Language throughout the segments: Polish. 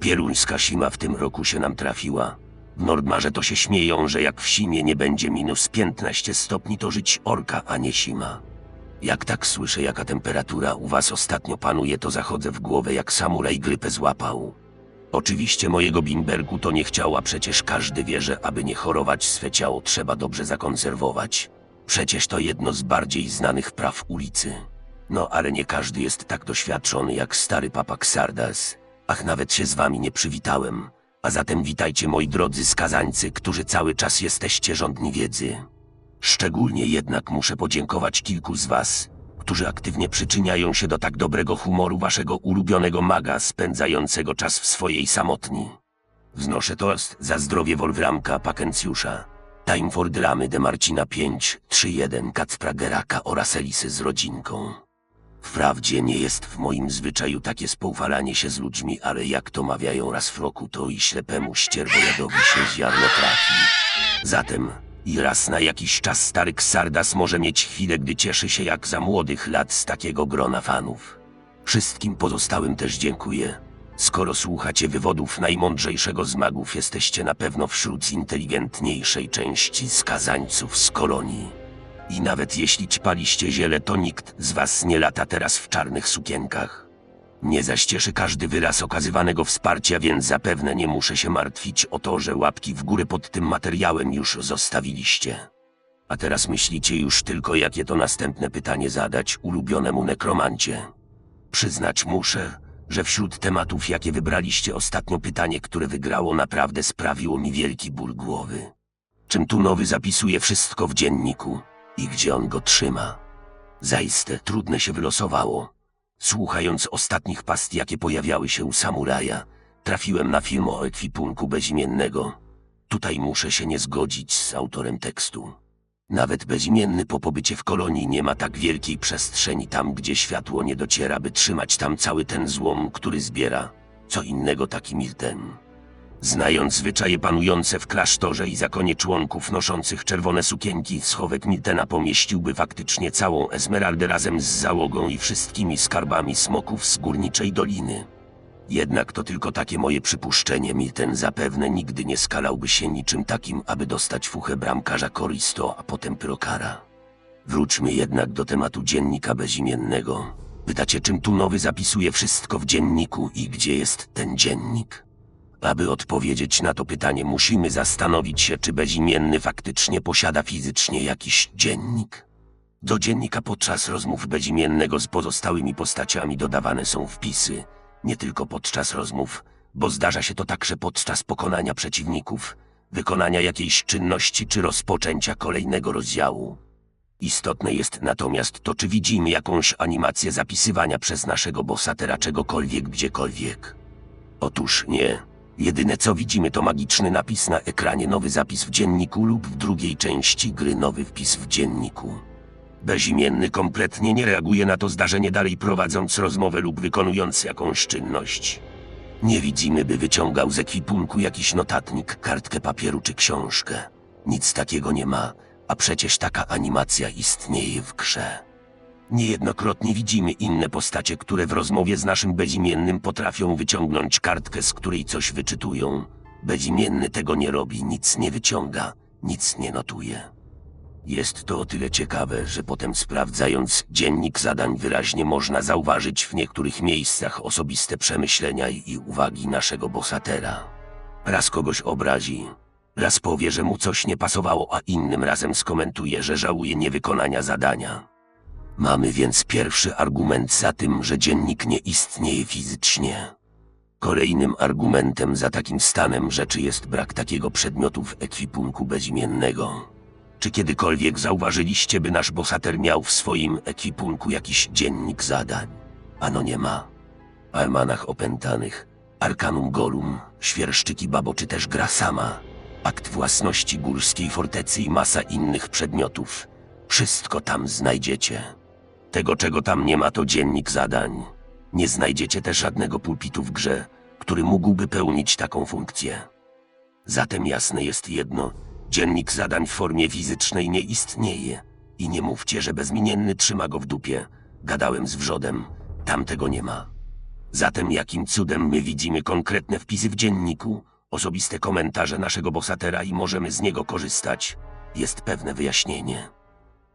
Pieruńska sima w tym roku się nam trafiła. W Nordmarze to się śmieją, że jak w simie nie będzie minus 15 stopni, to żyć orka, a nie sima. Jak tak słyszę, jaka temperatura u was ostatnio panuje, to zachodzę w głowę, jak samuraj grypę złapał. Oczywiście mojego bimberku to nie chciała, przecież każdy wie, że aby nie chorować swe ciało trzeba dobrze zakonserwować. Przecież to jedno z bardziej znanych praw ulicy. No ale nie każdy jest tak doświadczony jak stary papak Sardas. Ach, nawet się z wami nie przywitałem. A zatem witajcie moi drodzy skazańcy, którzy cały czas jesteście rządni wiedzy. Szczególnie jednak muszę podziękować kilku z was, którzy aktywnie przyczyniają się do tak dobrego humoru waszego ulubionego maga spędzającego czas w swojej samotni. Wznoszę toast za zdrowie Wolframka Pakencjusza, Time for Dramy de Marcina 5, 3-1 Kacpra Geraka oraz Elisy z rodzinką. Wprawdzie nie jest w moim zwyczaju takie spoufalanie się z ludźmi, ale jak to mawiają raz w roku, to i ślepemu ścierwojadowi się ziarno trafi. Zatem i raz na jakiś czas stary Ksardas może mieć chwilę, gdy cieszy się jak za młodych lat z takiego grona fanów. Wszystkim pozostałym też dziękuję. Skoro słuchacie wywodów najmądrzejszego z magów, jesteście na pewno wśród inteligentniejszej części skazańców z kolonii. I nawet jeśli ćpaliście ziele, to nikt z was nie lata teraz w czarnych sukienkach. Nie zaś cieszy każdy wyraz okazywanego wsparcia, więc zapewne nie muszę się martwić o to, że łapki w górę pod tym materiałem już zostawiliście. A teraz myślicie już tylko, jakie to następne pytanie zadać ulubionemu nekromancie. Przyznać muszę, że wśród tematów, jakie wybraliście, ostatnio pytanie, które wygrało, naprawdę sprawiło mi wielki ból głowy. Czym tu nowy zapisuje wszystko w dzienniku i gdzie on go trzyma? Zaiste trudne się wylosowało. Słuchając ostatnich past, jakie pojawiały się u samuraja, trafiłem na film o ekwipunku bezimiennego. Tutaj muszę się nie zgodzić z autorem tekstu. Nawet bezimienny po pobycie w kolonii nie ma tak wielkiej przestrzeni tam, gdzie światło nie dociera, by trzymać tam cały ten złom, który zbiera. Co innego taki Milten. Znając zwyczaje panujące w klasztorze i zakonie członków noszących czerwone sukienki, schowek Miltena pomieściłby faktycznie całą Esmeraldę razem z załogą i wszystkimi skarbami smoków z górniczej doliny. Jednak to tylko takie moje przypuszczenie, Milten zapewne nigdy nie skalałby się niczym takim, aby dostać fuchę bramkarza Koristo, a potem Prokara. Wróćmy jednak do tematu dziennika bezimiennego. Pytacie, czym tu nowy zapisuje wszystko w dzienniku i gdzie jest ten dziennik? Aby odpowiedzieć na to pytanie, musimy zastanowić się, czy bezimienny faktycznie posiada fizycznie jakiś dziennik. Do dziennika podczas rozmów bezimiennego z pozostałymi postaciami dodawane są wpisy, nie tylko podczas rozmów, bo zdarza się to także podczas pokonania przeciwników, wykonania jakiejś czynności czy rozpoczęcia kolejnego rozdziału. Istotne jest natomiast to, czy widzimy jakąś animację zapisywania przez naszego bohatera czegokolwiek gdziekolwiek. Otóż nie. Jedyne co widzimy to magiczny napis na ekranie, nowy zapis w dzienniku lub w drugiej części gry nowy wpis w dzienniku. Bezimienny kompletnie nie reaguje na to zdarzenie dalej prowadząc rozmowę lub wykonując jakąś czynność. Nie widzimy, by wyciągał z ekwipunku jakiś notatnik, kartkę papieru czy książkę. Nic takiego nie ma, a przecież taka animacja istnieje w grze. Niejednokrotnie widzimy inne postacie, które w rozmowie z naszym bezimiennym potrafią wyciągnąć kartkę, z której coś wyczytują. Bezimienny tego nie robi, nic nie wyciąga, nic nie notuje. Jest to o tyle ciekawe, że potem sprawdzając dziennik zadań wyraźnie można zauważyć w niektórych miejscach osobiste przemyślenia i uwagi naszego bohatera. Raz kogoś obrazi, raz powie, że mu coś nie pasowało, a innym razem skomentuje, że żałuje niewykonania zadania. Mamy więc pierwszy argument za tym, że dziennik nie istnieje fizycznie. Kolejnym argumentem za takim stanem rzeczy jest brak takiego przedmiotu w ekwipunku bezimiennego. Czy kiedykolwiek zauważyliście, by nasz bohater miał w swoim ekwipunku jakiś dziennik zadań? Ano nie ma. Almanach opętanych, Arkanum Golum, Świerszczyki Babo czy też gra sama, akt własności górskiej fortecy i masa innych przedmiotów. Wszystko tam znajdziecie. Tego, czego tam nie ma, to dziennik zadań. Nie znajdziecie też żadnego pulpitu w grze, który mógłby pełnić taką funkcję. Zatem jasne jest jedno, dziennik zadań w formie fizycznej nie istnieje. I nie mówcie, że bezimienny trzyma go w dupie. Gadałem z wrzodem, tam tego nie ma. Zatem jakim cudem my widzimy konkretne wpisy w dzienniku, osobiste komentarze naszego bohatera i możemy z niego korzystać? Jest pewne wyjaśnienie.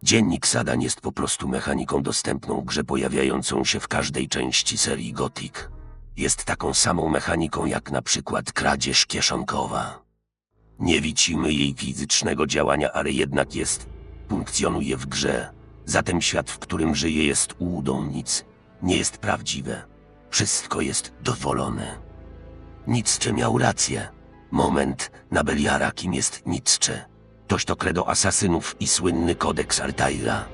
Dziennik Sadan jest po prostu mechaniką dostępną grze pojawiającą się w każdej części serii Gothic. Jest taką samą mechaniką jak na przykład kradzież kieszonkowa. Nie widzimy jej fizycznego działania, ale jednak jest, funkcjonuje w grze. Zatem świat, w którym żyje jest ułudą, nic nie jest prawdziwe. Wszystko jest dozwolone. Nietzsche miał rację. Moment na Beliara, kim jest Nietzsche. Toś to kredo asasynów i słynny kodeks Altaira.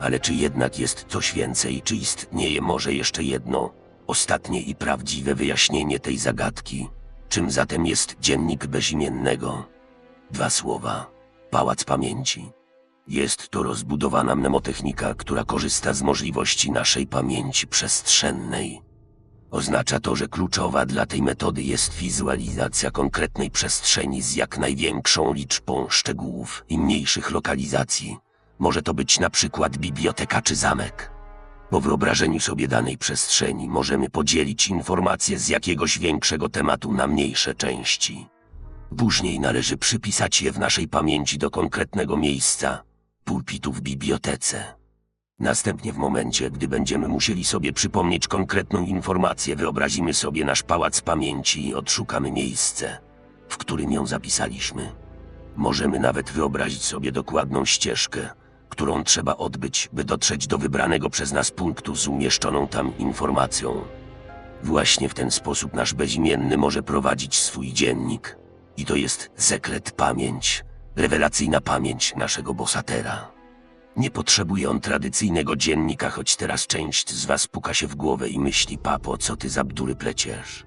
Ale czy jednak jest coś więcej, czy istnieje może jeszcze jedno, ostatnie i prawdziwe wyjaśnienie tej zagadki? Czym zatem jest dziennik bezimiennego? Dwa słowa. Pałac pamięci. Jest to rozbudowana mnemotechnika, która korzysta z możliwości naszej pamięci przestrzennej. Oznacza to, że kluczowa dla tej metody jest wizualizacja konkretnej przestrzeni z jak największą liczbą szczegółów i mniejszych lokalizacji. Może to być na przykład biblioteka czy zamek. Po wyobrażeniu sobie danej przestrzeni możemy podzielić informacje z jakiegoś większego tematu na mniejsze części. Później należy przypisać je w naszej pamięci do konkretnego miejsca, pulpitu w bibliotece. Następnie w momencie, gdy będziemy musieli sobie przypomnieć konkretną informację, wyobrazimy sobie nasz pałac pamięci i odszukamy miejsce, w którym ją zapisaliśmy. Możemy nawet wyobrazić sobie dokładną ścieżkę, którą trzeba odbyć, by dotrzeć do wybranego przez nas punktu z umieszczoną tam informacją. Właśnie w ten sposób nasz bezimienny może prowadzić swój dziennik. I to jest sekret pamięć, rewelacyjna pamięć naszego bohatera. Nie potrzebuje on tradycyjnego dziennika, choć teraz część z was puka się w głowę i myśli, papo, co ty za bdury pleciesz.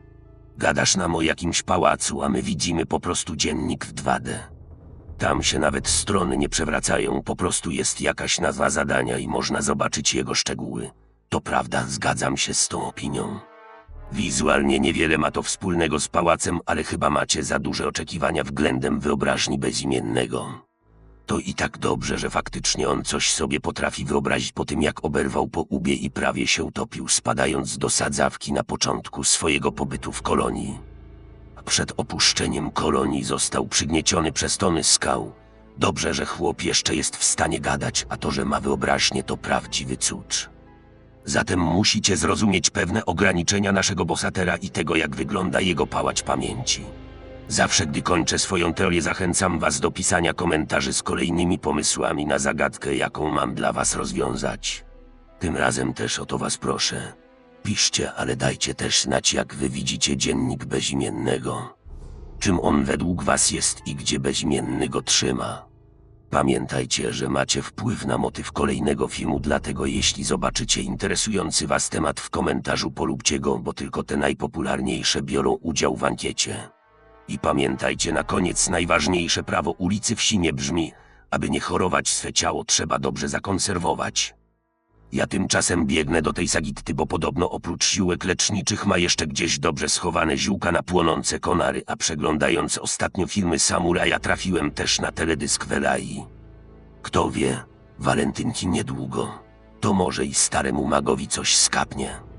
Gadasz nam o jakimś pałacu, a my widzimy po prostu dziennik w 2D. Tam się nawet strony nie przewracają, po prostu jest jakaś nazwa zadania i można zobaczyć jego szczegóły. To prawda, zgadzam się z tą opinią. Wizualnie niewiele ma to wspólnego z pałacem, ale chyba macie za duże oczekiwania względem wyobraźni bezimiennego. To i tak dobrze, że faktycznie on coś sobie potrafi wyobrazić po tym, jak oberwał po łbie i prawie się utopił, spadając do sadzawki na początku swojego pobytu w kolonii. Przed opuszczeniem kolonii został przygnieciony przez tony skał. Dobrze, że chłop jeszcze jest w stanie gadać, a to, że ma wyobraźnię, to prawdziwy cud. Zatem musicie zrozumieć pewne ograniczenia naszego bohatera i tego, jak wygląda jego pałacz pamięci. Zawsze, gdy kończę swoją teorię, zachęcam was do pisania komentarzy z kolejnymi pomysłami na zagadkę, jaką mam dla was rozwiązać. Tym razem też o to was proszę. Piszcie, ale dajcie też znać, jak wy widzicie dziennik bezimiennego. Czym on według was jest i gdzie bezimienny go trzyma. Pamiętajcie, że macie wpływ na motyw kolejnego filmu, dlatego jeśli zobaczycie interesujący was temat w komentarzu, polubcie go, bo tylko te najpopularniejsze biorą udział w ankiecie. I pamiętajcie na koniec, najważniejsze prawo ulicy wsi nie brzmi, aby nie chorować swe ciało trzeba dobrze zakonserwować. Ja tymczasem biegnę do tej sagitty, bo podobno oprócz ziółek leczniczych ma jeszcze gdzieś dobrze schowane ziółka na płonące konary, a przeglądając ostatnio filmy Samuraja trafiłem też na teledysk Welai. Kto wie, walentynki niedługo. To może i staremu magowi coś skapnie.